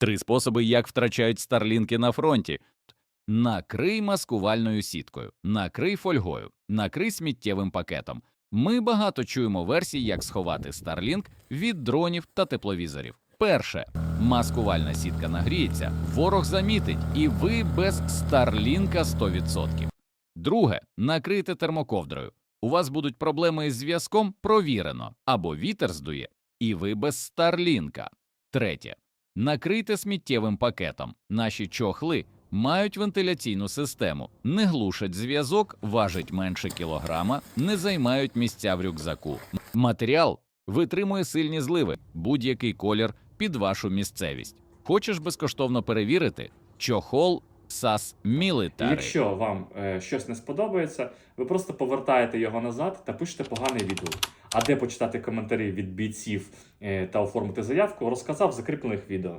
Три способи, як втрачають старлінки на фронті. Накрий маскувальною сіткою, накрий фольгою, накрий сміттєвим пакетом. Ми багато чуємо версій, як сховати Starlink від дронів та тепловізорів. Перше, маскувальна сітка нагріється, ворог замітить, і ви без Старлінка 100%. Друге, накрийте термоковдрою. У вас будуть проблеми із зв'язком провірено, або вітер здує, і ви без Старлінка. Третє, накрийте сміттєвим пакетом. Наші чохли мають вентиляційну систему, не глушать зв'язок, важить менше кілограма, не займають місця в рюкзаку. Матеріал витримує сильні зливи, будь-який колір під вашу місцевість. Хочеш безкоштовно перевірити? Чохол SAS Military. Якщо вам е, щось не сподобається, ви просто повертаєте його назад та пишете поганий відгук. А де почитати коментарі від бійців е, та оформити заявку, розказав в закріплених відео.